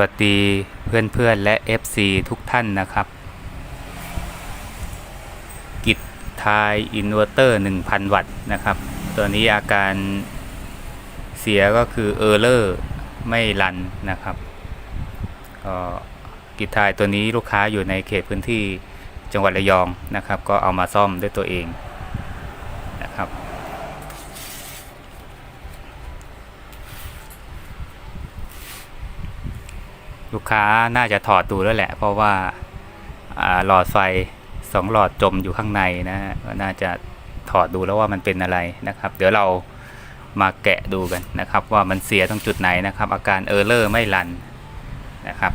วัสดีเพื่อนๆและ FC ทุกท่านนะครับ กิจทายอินเวอร์เตอร์ 1,000 วัตต์นะครับ ตัวนี้อาการเสียก็คือเออร์เลอร์ไม่รันนะครับก็กิจทายตัวนี้ลูกค้าอยู่ในเขตพื้นที่จังหวัดระยองนะครับ ก็เอามาซ่อมด้วยตัวเองนะครับ ลูกค้าน่าจะถอดดูแล้วแหละ เพราะว่าหลอดไฟสองหลอดจมอยู่ข้างในนะฮะก็น่าจะถอดดูแล้วว่ามันเป็นอะไรนะครับ เดี๋ยวเรามาแกะดูกันนะครับ ว่ามันเสียตรงจุดไหนนะครับ อาการเออร์เลอร์ไม่รันนะครับ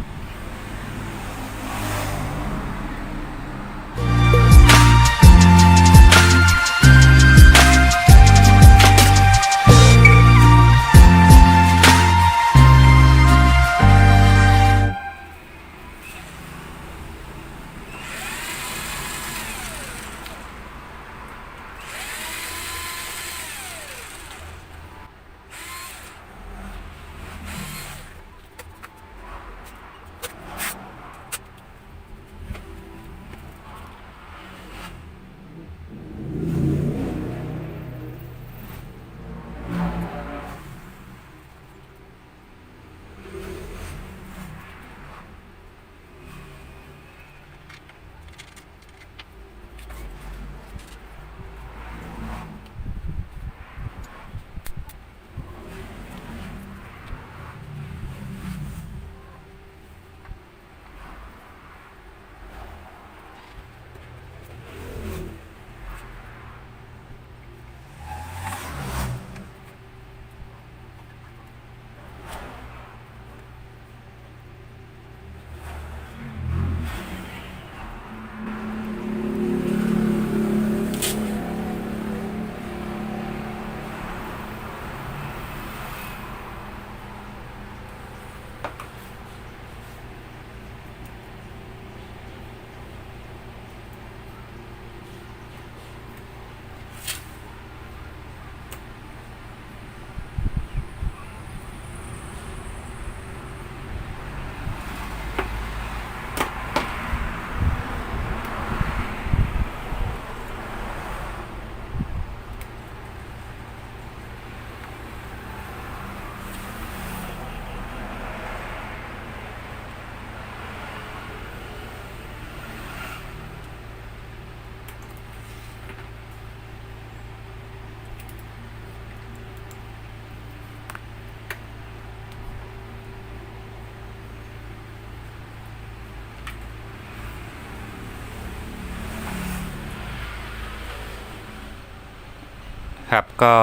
ครับก็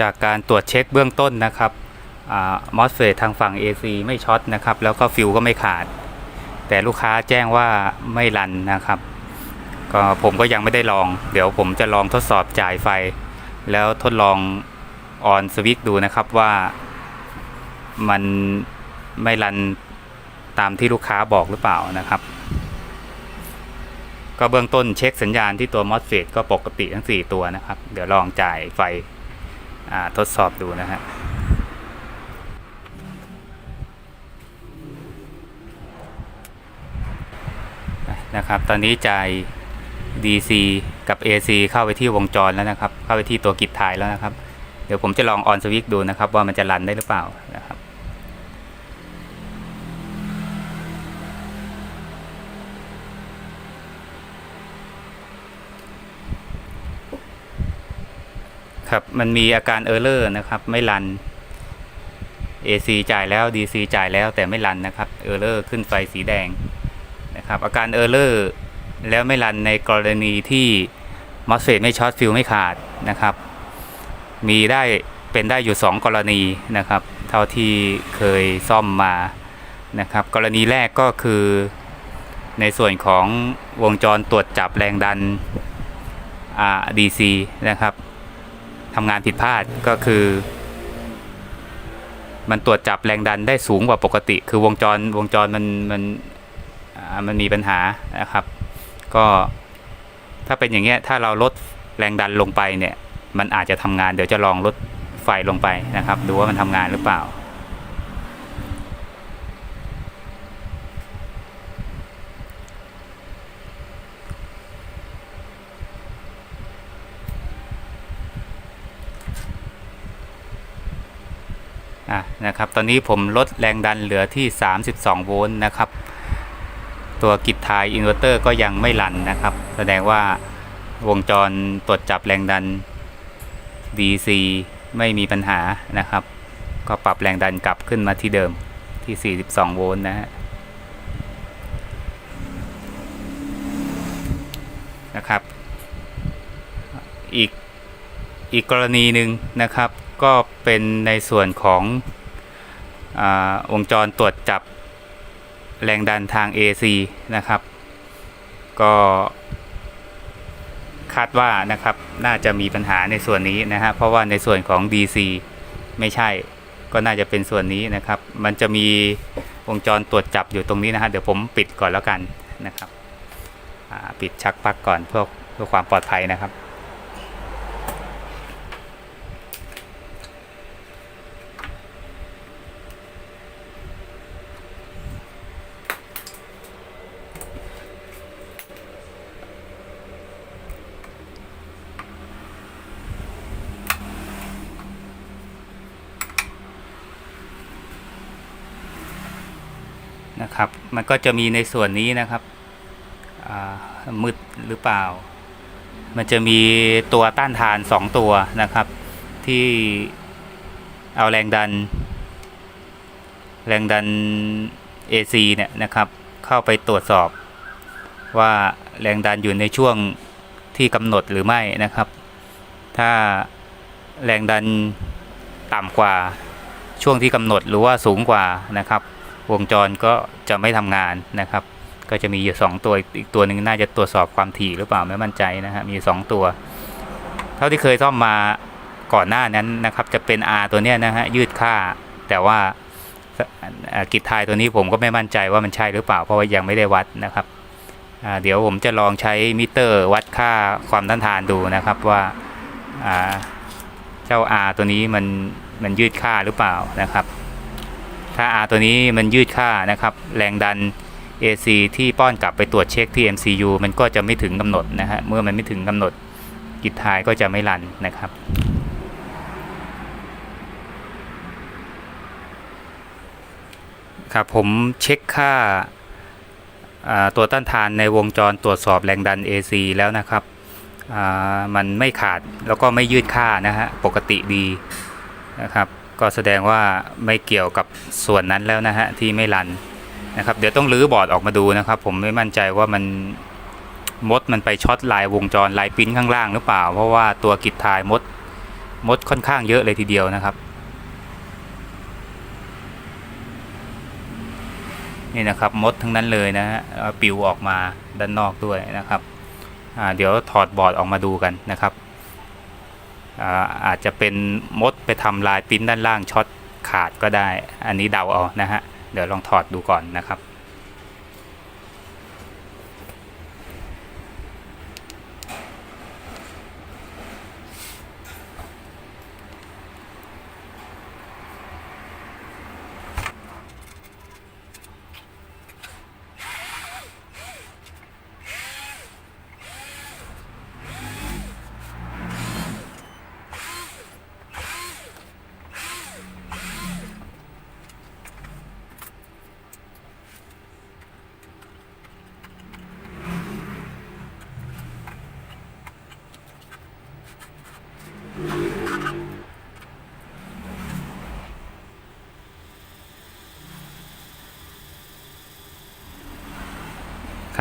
จากการตรวจเช็คเบื้องต้นนะครับมอสเฟตทางฝั่ง AC ไม่ช็อตนะครับแล้วก็ฟิวก็ไม่ขาด แต่ลูกค้าแจ้งว่าไม่รันนะครับก็ผมก็ยังไม่ได้ลอง เดี๋ยวผมจะลองทดสอบจ่ายไฟ แล้วทดลองออนสวิตช์ดูนะครับว่ามันไม่รันตามที่ลูกค้าบอกหรือเปล่านะครับ ก็เบื้องต้นเช็คสัญญาณที่ตัว MOSFET ก็ปกติทั้ง 4 ตัวนะครับ เดี๋ยวลองจ่ายไฟทดสอบดูนะฮะนะครับ ตอนนี้จ่าย DC กับ AC เข้าไปที่วงจรแล้วนะครับ เข้าไปที่ตัวกิจถ่ายแล้วนะครับ เดี๋ยวผมจะลองออนสวิตดูนะครับ ว่ามันจะรันได้หรือเปล่านะ ครับมันมีอาการเออร์เลอร์นะครับ ไม่รัน AC จ่ายแล้ว DC จ่ายแล้วแต่ไม่รันนะครับเออร์เลอร์ขึ้นไฟสีแดงนะครับ อาการเออร์เลอร์แล้วไม่รันในกรณีที่มอสเฟตไม่ช็อตฟิลไม่ขาดนะครับ มีได้เป็นได้อยู่ 2 กรณีนะครับ เท่าที่เคยซ่อมมานะครับ กรณีแรกก็คือในส่วนของวงจรตรวจจับแรงดัน DC นะครับ ทำงานผิดพลาดก็คือ มันตรวจจับแรงดันได้สูงกว่าปกติ คือวงจรวงจรมันมันมันมีปัญหานะครับ ก็ถ้าเป็นอย่างเงี้ยถ้าเราลดแรงดันลงไปเนี่ย มันอาจจะทำงานเดี๋ยวจะลองลดไฟลงไปนะครับ ดูว่ามันทำงานหรือเปล่า อะนะครับตอนนี้ผมลดแรงดันเหลือที่ 32 โวลต์นะครับ ตัวกิจทายอินเวอร์เตอร์ก็ยังไม่รันนะครับ แสดงว่าวงจรตรวจจับแรงดัน DC ไม่มีปัญหานะครับ ก็ปรับแรงดันกลับขึ้นมาที่เดิมที่ 42 โวลต์นะฮะนะครับ อีกอีกกรณีหนึ่งนะครับ ก็เป็นในส่วนของอวงจรตรวจจับแรงดันทาง AC นะครับ ก็คาดว่านะครับน่าจะมีปัญหาในส่วนนี้นะฮะเพราะว่าในส่วนของ DC ไม่ใช่ก็น่าจะเป็นส่วนนี้นะครับ มันจะมีวงจรตรวจจับอยู่ตรงนี้นะฮะเดี๋ยวผมปิดก่อนแล้วกันนะครับปิดชักปลั๊กก่อนเพื่อเพื่อความปลอดภัยนะครับ มันก็จะมีในส่วนนี้นะครับมืดหรือเปล่า มันจะมีตัวต้านทาน 2 ตัวนะครับ ที่เอาแรงดัน แรงดัน AC เนี่ยนะครับ เข้าไปตรวจสอบ ว่าแรงดันอยู่ในช่วงที่กำหนดหรือไม่นะครับ ถ้าแรงดันต่ำกว่าช่วงที่กำหนดหรือว่าสูงกว่านะครับ วงจรก็จะไม่ทำงานนะครับ ก็จะมีอยู่สองตัวอีกตัวหนึ่งน่าจะตรวจสอบความถี่หรือเปล่าไม่มั่นใจนะฮะมีสองตัว เท่าที่เคยซ่อมมาก่อนหน้านั้นนะครับ จะเป็น R ตัวเนี้ยนะฮะยืดค่า แต่ว่ากิจทายตัวนี้ผมก็ไม่มั่นใจว่ามันใช่หรือเปล่าเพราะว่ายังไม่ได้วัดนะครับเดี๋ยวผมจะลองใช้มิเตอร์วัดค่าความต้านทานดูนะครับว่าอ่าเจ้า R ตัวนี้มันมันยืดค่าหรือเปล่านะครับ ถ้า R ตัวนี้มันยืดค่านะครับ แรงดัน AC ที่ป้อนกลับไปตรวจเช็คที่ MCU มันก็จะไม่ถึงกำหนดนะฮะ เมื่อมันไม่ถึงกำหนดกิจทายก็จะไม่รันนะครับ ครับผมเช็คค่าาตัวต้านทานในวงจรตรวจสอบแรงดัน AC แล้วนะครับมันไม่ขาดแล้วก็ไม่ยืดค่านะฮะ ปกติดีนะครับ ก็แสดงว่าไม่เกี่ยวกับส่วนนั้นแล้วนะฮะที่ไม่รันนะครับ เดี๋ยวต้องรื้อบอร์ดออกมาดูนะครับ ผมไม่มั่นใจว่ามันมดมันไปช็อตลายวงจรลายปิ้นข้างล่างหรือเปล่า เพราะว่าตัวกิจทายมดมดค่อนข้างเยอะเลยทีเดียวนะครับ นี่นะครับมดทั้งนั้นเลยนะฮะปิวออกมาด้านนอกด้วยนะครับเดี๋ยวถอดบอร์ดออกมาดูกันนะครับ อาอาจจะเป็นมดไปทำลายปิ้นด้านล่างช็อตขาดก็ได้ อันนี้เดาเอานะฮะ เดี๋ยวลองถอดดูก่อนนะครับ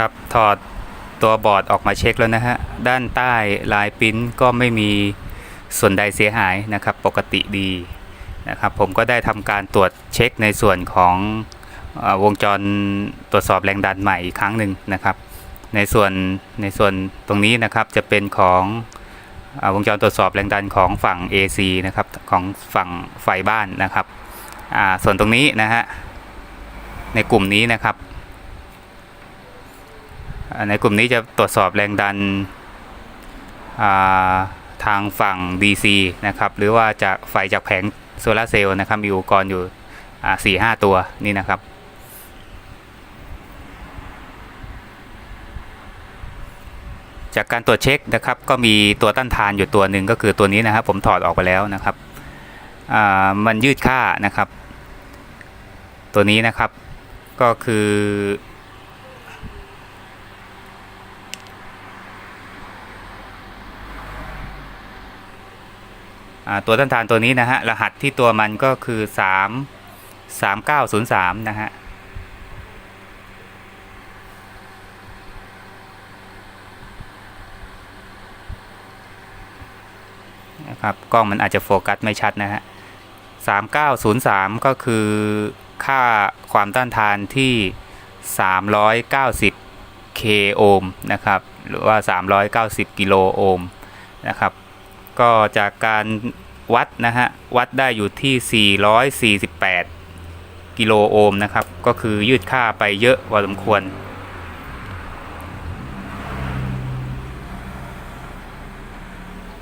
ครับ ถอดตัวบอร์ดออกมาเช็คแล้วนะฮะ ด้านใต้ลายปิ้นก็ไม่มีส่วนใดเสียหายนะครับ ปกติดีนะครับ ผมก็ได้ทำการตรวจเช็คในส่วนของอวงจรตรวจสอบแรงดันใหม่อีกครั้งหนึ่งนะครับ ในส่วนในส่วนตรงนี้นะครับจะเป็นของอวงจรตรวจสอบแรงดันของฝั่ง AC นะครับของฝั่งไฟบ้านนะครับส่วนตรงนี้นะฮะในกลุ่มนี้นะครับ ในกลุ่มนี้จะตรวจสอบแรงดันาทางฝั่ง DC นะครับ หรือว่าจากไฟจากแผงโซลาร์เซลล์นะครับ มีอุปกรณ์อยู่สี่ห้าตัวนี่นะครับ จากการตรวจเช็คนะครับ ก็มีตัวต้านทานอยู่ตัวหนึ่งก็คือตัวนี้นะครับ ผมถอดออกไปแล้วนะครับ มันยืดค่านะครับ ตัวนี้นะครับก็คือ ตัวต้านทานตัวนี้นะฮะ รหัสที่ตัวมันก็คือ 3 3903 นะฮะนะครับกล้องมันอาจจะโฟกัสไม่ชัดนะฮะ 3903 ก็คือค่าความต้านทานที่ 390 k โอห์มนะครับ หรือว่า 390 กิโลโอห์มนะครับ ก็จากการวัดนะฮะ วัดได้อยู่ที่ 448 กิโลโอห์มนะครับ ก็คือยืดค่าไปเยอะพอสมควร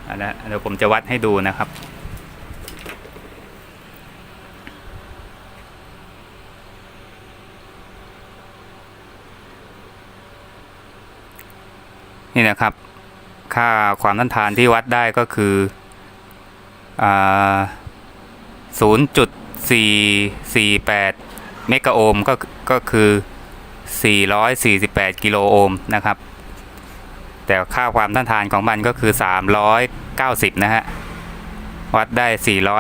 อันนะเดี๋ยวผมจะวัดให้ดูนะครับ นี่นะครับ ค่าความต้านทานที่วัดได้ก็คืออ่า0.448เมกะโอห์มก็ก็คือ 448 กิโลโอห์มนะครับ แต่ค่าความต้านทานของมันก็คือ 390 นะฮะ วัดได้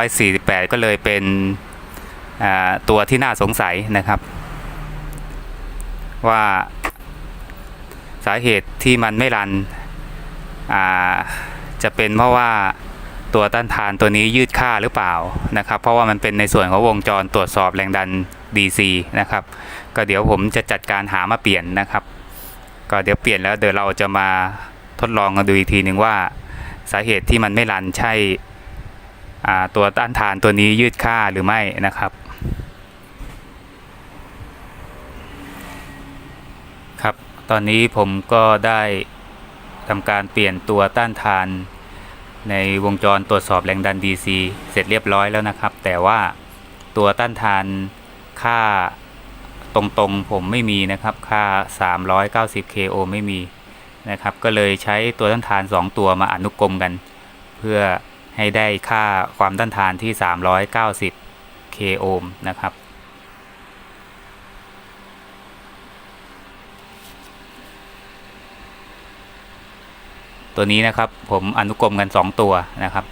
448 ก็เลยเป็นตัวที่น่าสงสัยนะครับ ว่าสาเหตุที่มันไม่รัน จะเป็นเพราะว่าตัวต้านทานตัวนี้ยืดค่าหรือเปล่านะครับ เพราะว่ามันเป็นในส่วนของวงจรตรวจสอบแรงดัน DC นะครับ ก็เดี๋ยวผมจะจัดการหามาเปลี่ยนนะครับ ก็เดี๋ยวเปลี่ยนแล้วเดี๋ยวเราจะมาทดลองกันดูอีกทีหนึ่งว่า สาเหตุที่มันไม่รันใช่ตัวต้านทานตัวนี้ยืดค่าหรือไม่นะครับครับ ตอนนี้ผมก็ได้ ทำการเปลี่ยนตัวต้านทาน ในวงจรตรวจสอบแรงดัน DC เสร็จเรียบร้อยแล้วนะครับ แต่ว่าตัวต้านทานค่าตรงๆผมไม่มีนะครับ ค่า 390 k โอไม่มีนะครับ ก็เลยใช้ตัวต้านทาน 2 ตัวมาอนุกรมกัน เพื่อให้ได้ค่าความต้านทานที่ 390 k โอห์มนะครับ ตัวนี้นะครับ ผมอนุกรมกัน 2 ตัวนะครับ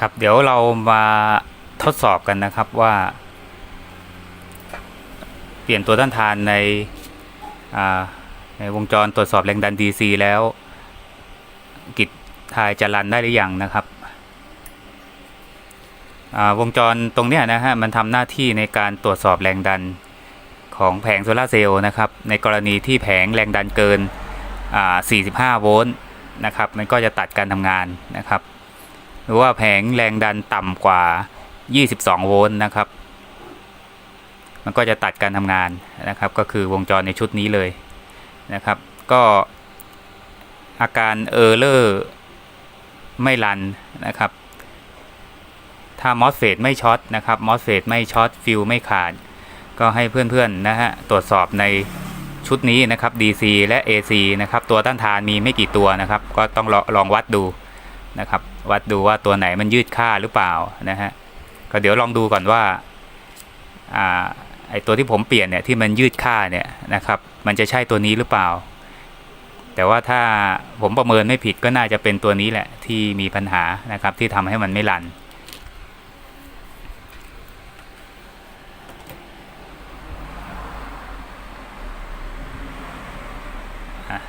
ครับ เดี๋ยวเรามาทดสอบกันนะครับว่าเปลี่ยนตัวต้านทานใน ในวงจรตรวจสอบแรงดัน DC แล้ว กิจทายจะรันได้หรือยังนะครับวงจรตรงนี้นะฮะมันทำหน้าที่ในการตรวจสอบแรงดันของแผงโซลาเซลล์นะครับ ในกรณีที่แผงแรงดันเกิน 45 โวลต์นะครับ มันก็จะตัดการทำงานนะครับ หรือว่าแผงแรงดันต่ำกว่า 22 โวลต์นะครับ มันก็จะตัดการทำงานนะครับ ก็คือวงจรในชุดนี้เลยนะครับ ก็อาการเออร์เลอร์ไม่รันนะครับ ถ้ามอสเฟตไม่ช็อตนะครับมอสเฟตไม่ช็อตฟิลไม่ขาด ก็ให้เพื่อนๆนะฮะตรวจสอบในชุดนี้นะครับ DC และ AC นะครับ ตัวต้านทานมีไม่กี่ตัวนะครับ ก็ต้องลองลองวัดดูนะครับ วัดดูว่าตัวไหนมันยืดค่าหรือเปล่านะฮะก็เดี๋ยวลองดูก่อนว่าอ่า ไอตัวที่ผมเปลี่ยนเนี่ยที่มันยืดค่าเนี่ยนะครับ มันจะใช่ตัวนี้หรือเปล่า แต่ว่าถ้าผมประเมินไม่ผิดก็น่าจะเป็นตัวนี้แหละที่มีปัญหานะครับที่ทำให้มันไม่รัน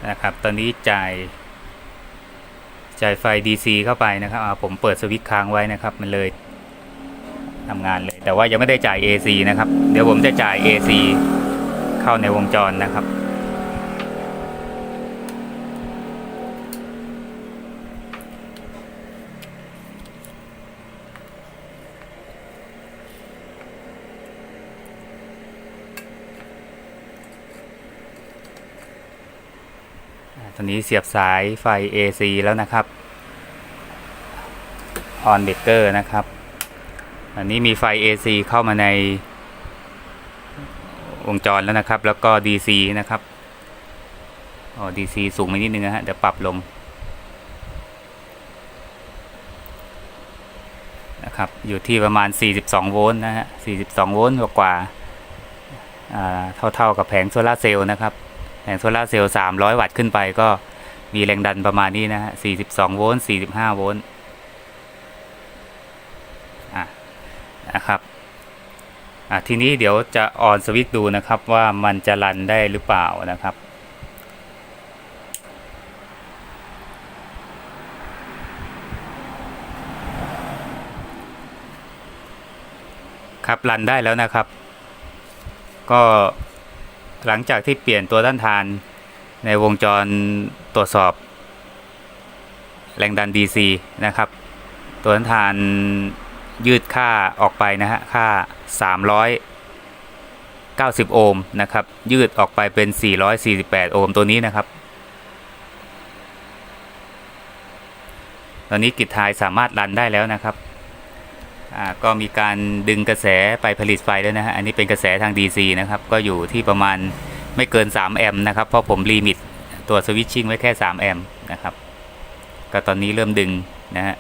นะครับ ตอนนี้จ่ายจ่ายไฟ DC เข้าไปนะครับอ่าผมเปิดสวิตช์ค้างไว้นะครับ มันเลยทำงานเลย แต่ว่ายังไม่ได้จ่าย AC นะครับ เดี๋ยวผมจะจ่าย AC เข้าในวงจรนะครับ ตอนนี้เสียบสายไฟ AC แล้วนะครับ on breaker นะครับ อันนี้มีไฟ AC เข้ามาในวงจรแล้วนะครับ แล้วก็ DC นะครับอ๋อ DC สูงไปนิดนึงนะฮะเดี๋ยวปรับลงนะครับอยู่ที่ประมาณ 42 โวลต์นะฮะ 42 โวลต์กว่าอ่าเท่าๆกับแผงโซลาเซลล์นะครับ แผงโซลาเซลล์ 300 วัตต์ขึ้นไปก็มีแรงดันประมาณนี้นะฮะ 42 โวลต์ 45 โวลต์ อะ นะครับทีนี้เดี๋ยวจะออนสวิตช์ดูนะครับว่ามันจะรันได้หรือเปล่านะครับครับรันได้แล้วนะครับ ก็หลังจากที่เปลี่ยนตัวต้านทานในวงจรตรวจสอบ แรงดัน DC นะครับ ตัวต้านทาน ยืดค่าออกไปนะฮะค่า 390 โอห์มนะครับ ยืดออกไปเป็น 448 โอห์มตัวนี้นะครับ ตอนนี้กิจทายสามารถรันได้แล้วนะครับก็มีการดึงกระแสไปผลิตไฟแล้วนะฮะ อันนี้เป็นกระแสทาง DC นะครับ ก็อยู่ที่ประมาณไม่เกิน 3 แอมป์นะครับ เพราะผมลิมิตตัวสวิตชิ่งไว้แค่ 3 แอมป์นะครับ ก็ตอนนี้เริ่มดึงนะฮะ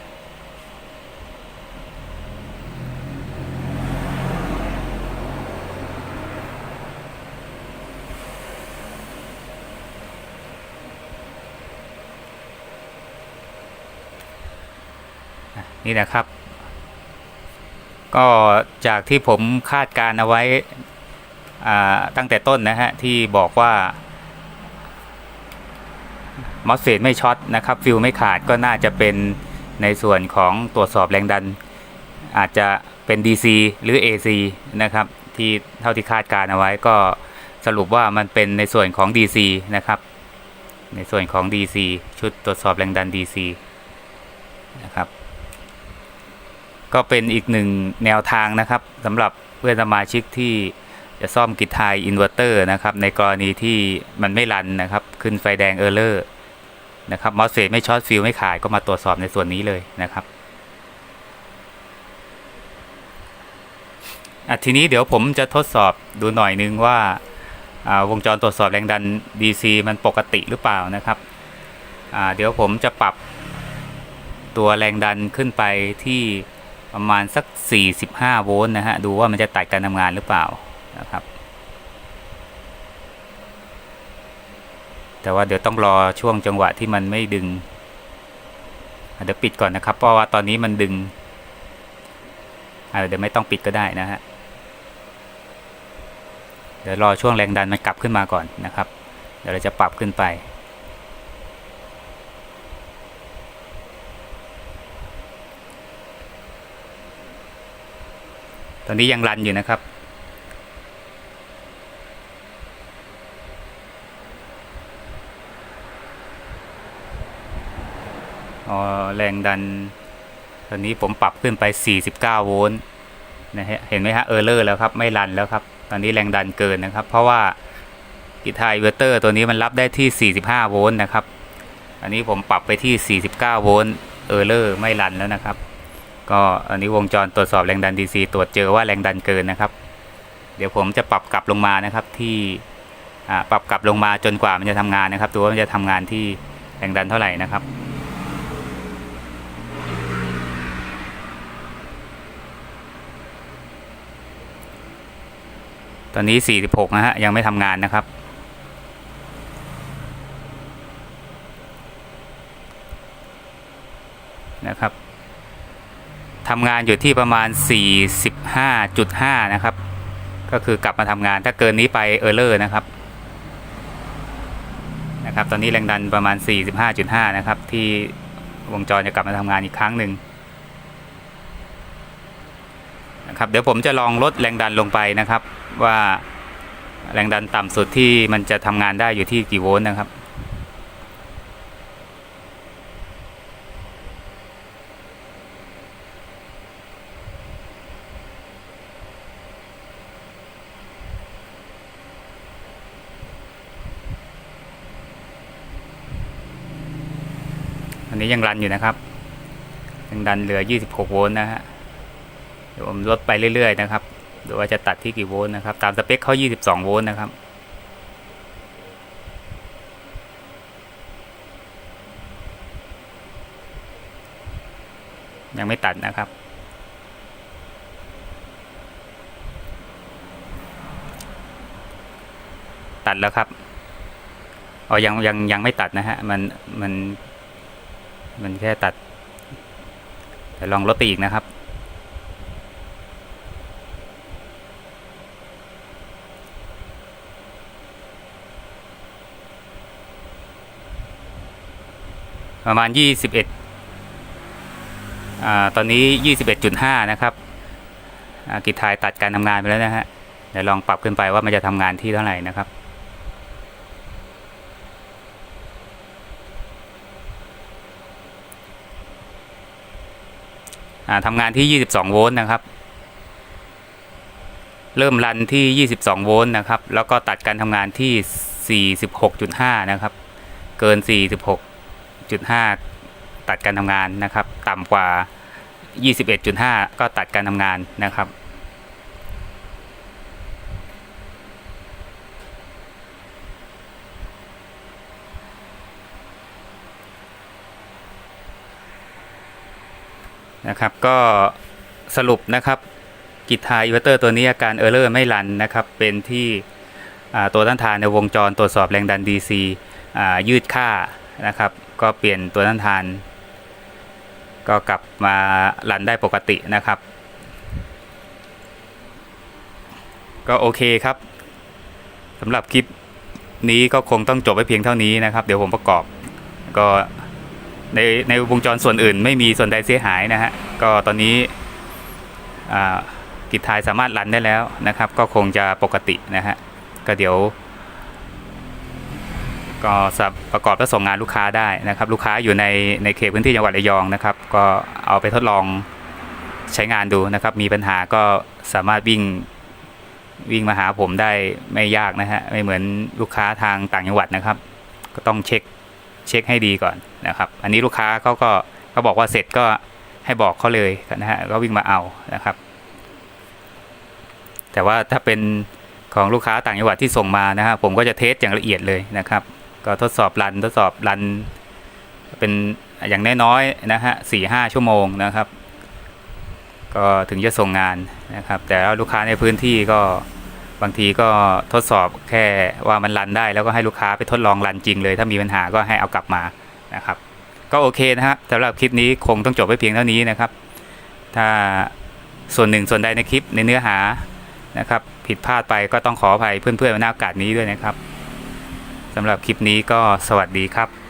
นี่นะครับ ก็จากที่ผมคาดการเอาไว้ตั้งแต่ต้นนะฮะ ที่บอกว่ามอสเฟตไม่ช็อตนะครับฟิลไม่ขาดก็น่าจะเป็นในส่วนของตรวจสอบแรงดัน อาจจะเป็น DC หรือ AC นะครับ ที่เท่าที่คาดการเอาไว้ก็สรุปว่ามันเป็นในส่วนของ DC นะครับ ในส่วนของ DC ชุดตรวจสอบแรงดัน DC นะครับ ก็เป็นอีกหนึ่งแนวทางนะครับสำหรับเพื่อนสมาชิกที่จะซ่อมกิจทายอินเวอร์เตอร์นะครับในกรณีที่มันไม่รันนะครับ ขึ้นไฟแดงเออร์เลอร์นะครับมอสเฟตไม่ช็อตฟิลไม่ขาดก็มาตรวจสอบในส่วนนี้เลยนะครับอะทีนี้เดี๋ยวผมจะทดสอบดูหน่อยนึงว่าาวงจรตรวจสอบแรงดัน DC มันปกติหรือเปล่านะครับเดี๋ยวผมจะปรับตัวแรงดันขึ้นไปที่ ประมาณสัก 45 โวลต์นะฮะ ดูว่ามันจะตัดการทำงานหรือเปล่านะครับ แต่ว่าเดี๋ยวต้องรอช่วงจังหวะที่มันไม่ดึง เดี๋ยวปิดก่อนนะครับ เพราะว่าตอนนี้มันดึงเดี๋ยวไม่ต้องปิดก็ได้นะฮะ เดี๋ยวรอช่วงแรงดันมันกลับขึ้นมาก่อนนะครับ เดี๋ยวเราจะปรับขึ้นไป ตอนนี้ยังรันอยู่นะครับ อ๋อแรงดัน ตอนนี้ผมปรับขึ้นไป 49 โวลต์นะฮะเห็นไหมฮะเออร์เลอร์แล้วครับ ไม่รันแล้วครับ ตอนนี้แรงดันเกินนะครับ เพราะว่ากิทายเวอร์เตอร์ตัวนี้มันรับได้ที่ 45 โวลต์นะครับ อันนี้ผมปรับไปที่ 49 โวลต์เออร์เลอร์ไม่รันแล้วนะครับ ก็อันนี้วงจรตรวจสอบแรงดัน DC ตรวจเจอว่าแรงดันเกินนะครับ เดี๋ยวผมจะปรับกลับลงมานะครับที่ปรับกลับลงมาจนกว่ามันจะทำงานนะครับดูว่ามันจะทำงานที่แรงดันเท่าไหร่นะครับ ตอนนี้ 46 นะฮะยังไม่ทำงานนะครับนะครับ ทำงานอยู่ที่ประมาณ 45.5 นะครับ ก็คือกลับมาทำงานถ้าเกินนี้ไปเออร์เลอร์นะครับนะครับตอนนี้แรงดันประมาณ 45.5 นะครับ ที่วงจรจะกลับมาทำงานอีกครั้งหนึ่งนะครับเดี๋ยวผมจะลองลดแรงดันลงไปนะครับ ว่าแรงดันต่ำสุดที่มันจะทำงานได้อยู่ที่กี่โวลต์นะครับ อันนี้ยังรันอยู่นะครับ ยังดันเหลือ 26 โวลต์นะฮะเดี๋ยวผมลดไปเรื่อยๆนะครับดูว่าจะตัดที่กี่โวลต์นะครับ ตามสเปคเขา22 โวลต์นะครับยังไม่ตัดนะครับ ตัดแล้วครับอ๋อยังยังยังไม่ตัดนะฮะ มันมัน มันแค่ตัดเดี๋ยวลองลดไปอีกนะครับ ประมาณ 21อ่าตอนนี้ 21.5 นะครับกิจทายตัดการทำงานไปแล้วนะฮะเดี๋ยวลองปรับขึ้นไปว่ามันจะทำงานที่เท่าไหร่นะครับ ทำงานที่ 22 โวลต์นะครับ เริ่มรันที่ 22 โวลต์นะครับ แล้วก็ตัดการทำงานที่ 46.5 นะครับ เกิน 46.5 ตัดการทำงานนะครับ ต่ำกว่า 21.5 ก็ตัดการทำงานนะครับ นะครับ ก็สรุปนะครับกิทาอินเวอร์เตอร์ตัวนี้อาการเออร์เลอร์ไม่รันนะครับ เป็นที่ตัวต้านทานในวงจรตรวจสอบแรงดัน DC ยืดค่านะครับ ก็เปลี่ยนตัวต้านทาน ก็กลับมารันได้ปกตินะครับ ก็โอเคครับสำหรับคลิปนี้ก็คงต้องจบไว้เพียงเท่านี้นะครับ เดี๋ยวผมประกอบก็ ในในวงจรส่วนอื่น ไม่มีส่วนใดเสียหายนะฮะก็ตอนนี้กิจทายสามารถรันได้แล้วนะครับ ก็คงจะปกตินะฮะก็เดี๋ยว ก็สับประกอบและส่งงานลูกค้าได้นะครับ ลูกค้าอยู่ในในเขตพื้นที่จังหวัดระยองนะครับ ก็เอาไปทดลองใช้งานดูนะครับ มีปัญหาก็สามารถวิ่งวิ่งมาหาผมได้ไม่ยากนะฮะไม่เหมือนลูกค้าทางต่างจังหวัดนะครับ ก็ต้องเช็ค เช็คให้ดีก่อนนะครับ อันนี้ลูกค้าเขาก็เขาบอกว่าเสร็จก็ให้บอกเขาเลยนะฮะก็วิ่งมาเอานะครับ แต่ว่าถ้าเป็นของลูกค้าต่างจังหวัดที่ส่งมานะฮะผมก็จะเทสอย่างละเอียดเลยนะครับ ก็ทดสอบรันทดสอบรันเป็นอย่างน้อยๆนะฮะสี่ห้าชั่วโมงนะครับ ก็ถึงจะส่งงานนะครับ แต่ลูกค้าในพื้นที่ก็ บางทีก็ทดสอบแค่ว่ามันรันได้ แล้วก็ให้ลูกค้าไปทดลองรันจริงเลย ถ้ามีปัญหาก็ให้เอากลับมานะครับ ก็โอเคนะฮะสำหรับคลิปนี้คงต้องจบไว้เพียงเท่านี้นะครับ ถ้าส่วนหนึ่งส่วนใดในคลิปในเนื้อหานะครับ ผิดพลาดไปก็ต้องขออภัยเพื่อนๆในโอกาสนี้ด้วยนะครับสำหรับคลิปนี้ก็สวัสดีครับ